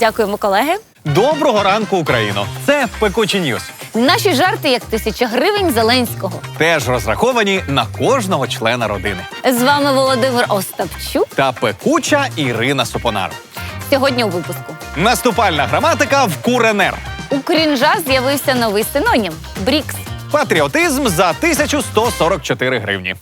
Дякуємо, колеги. Доброго ранку, Україно! Це пекучі Ньюс. Наші жарти як тисяча гривень Зеленського. Теж розраховані на кожного члена родини. З вами Володимир Остапчук. Та пекуча Ірина Супонар. Сьогодні у випуску. Наступальна граматика в Куренер. У крінжа з'явився новий синонім Брікс. Патріотизм за 1144 гривні.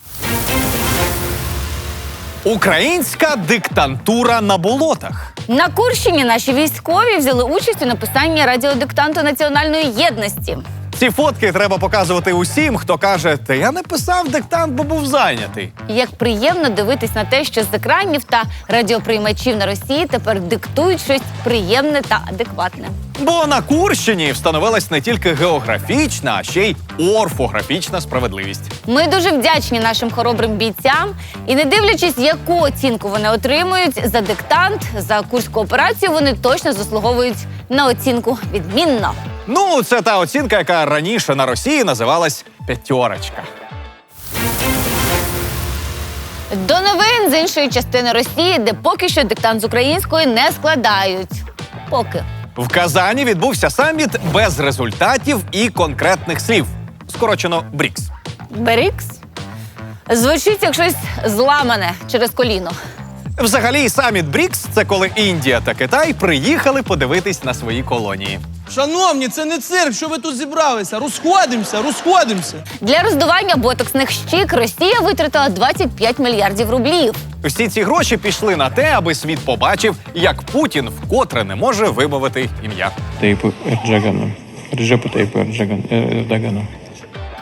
Українська диктантура на болотах. На Курщині наші військові взяли участь у написанні радіодиктанту національної єдності. Ці фотки треба показувати усім, хто каже, та я не писав диктант, бо був зайнятий. Як приємно дивитись на те, що з екранів та радіоприймачів на Росії тепер диктують щось приємне та адекватне. Бо на Курщині встановилась не тільки географічна, а ще й орфографічна справедливість. Ми дуже вдячні нашим хоробрим бійцям і, не дивлячись, яку оцінку вони отримують за диктант, за курську операцію, вони точно заслуговують на оцінку відмінно. Ну, це та оцінка, яка раніше на Росії називалась п'ятерочка. До новин з іншої частини Росії, де поки що диктант з української не складають. Поки. В Казані відбувся саміт без результатів і конкретних слів. Скорочено БРІКС. Берікс звучить як щось зламане через коліно. Взагалі, саміт БРІКС це коли Індія та Китай приїхали подивитись на свої колонії. Шановні, це не цирк, що ви тут зібралися. Розходимося, розходимося. Для роздування ботоксних щік Росія витратила 25 мільярдів рублів. Всі ці гроші пішли на те, аби світ побачив, як Путін вкотре не може вимовити ім'я. Tayyip Erdogan'ı. Recep Tayyip Erdogan,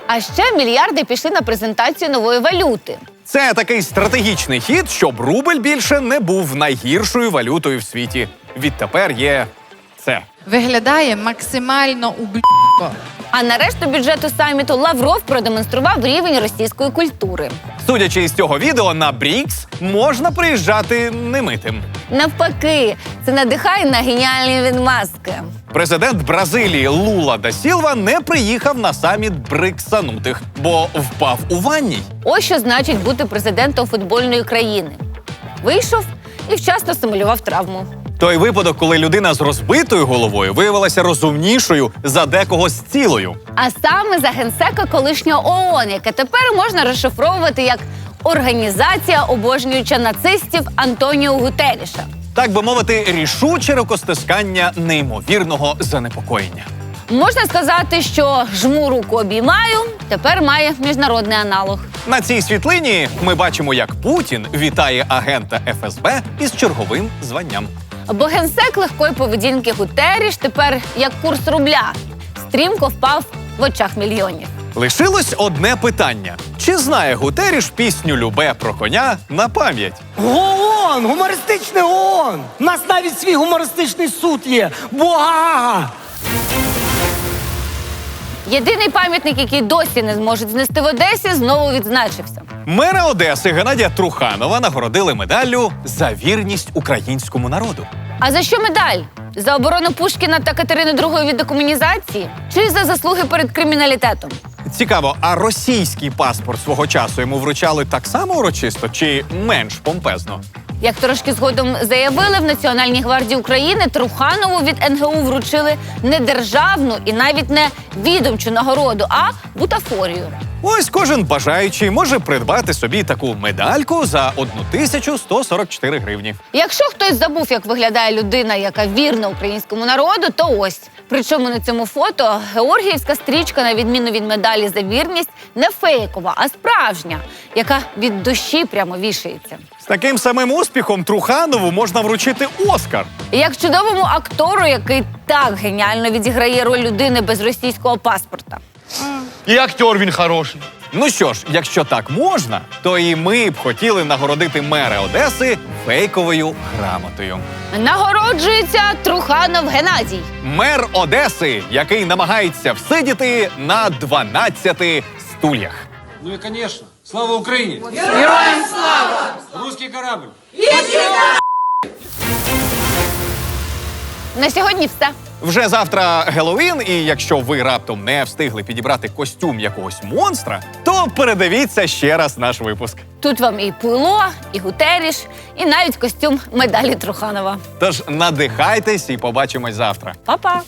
А ще мільярди пішли на презентацію нової валюти. Це такий стратегічний хід, щоб рубль більше не був найгіршою валютою в світі. Відтепер є це. виглядає максимально ублюдко. А на решту бюджету саміту Лавров продемонстрував рівень російської культури. Судячи із цього відео, на БРІКС можна приїжджати немитим. Навпаки, це надихає на геніальні відмазки. Президент Бразилії Лула да Сілва не приїхав на саміт бриксанутих, бо впав у ванній. Ось що значить бути президентом футбольної країни. Вийшов і вчасно симулював травму. Той випадок, коли людина з розбитою головою виявилася розумнішою за декого з цілою. А саме за генсека колишнього ООН, яке тепер можна розшифровувати як організація обожнююча нацистів Антоніо Гутеріша. Так би мовити, рішуче рукостискання неймовірного занепокоєння. Можна сказати, що жму руку обіймаю, тепер має міжнародний аналог. На цій світлині ми бачимо, як Путін вітає агента ФСБ із черговим званням. Бо генсек легкої поведінки Гутеріш тепер як курс рубля стрімко впав в очах мільйонів. Лишилось одне питання: чи знає Гутеріш пісню Любе про коня на пам'ять? ООН! Гумористичний ООН! У нас навіть свій гумористичний суд є. Буга! Єдиний пам'ятник, який досі не зможуть знести в Одесі, знову відзначився. Мера Одеси Геннадія Труханова нагородили медаллю за вірність українському народу. А за що медаль? За оборону Пушкіна та Катерини II від декомунізації? Чи за заслуги перед криміналітетом? Цікаво, а російський паспорт свого часу йому вручали так само урочисто чи менш помпезно? Як трошки згодом заявили в Національній гвардії України, Труханову від НГУ вручили не державну і навіть не відомчу нагороду, а бутафорію. Ось кожен бажаючий може придбати собі таку медальку за 1144 гривні. Якщо хтось забув, як виглядає людина, яка вірна українському народу, то ось. Причому на цьому фото георгіївська стрічка, на відміну від медалі за вірність, не фейкова, а справжня, яка від душі прямо вішається. З таким самим успіхом Труханову можна вручити Оскар. Як чудовому актору, який так геніально відіграє роль людини без російського паспорта. І актер він хороший. Ну що ж, якщо так можна, то і ми б хотіли нагородити мера Одеси фейковою грамотою. Нагороджується Труханов Геннадій. Мер Одеси, який намагається всидіти на 12 стульях. Ну и, конечно, слава Украине! Героям слава! Русский корабль! На сьогодні все. Вже завтра Геловін, і якщо ви раптом не встигли підібрати костюм якогось монстра, то передивіться ще раз наш випуск. Тут вам і пуйло, і гутеріш, і навіть костюм медалі Труханова. Тож надихайтесь і побачимось завтра. Па-па!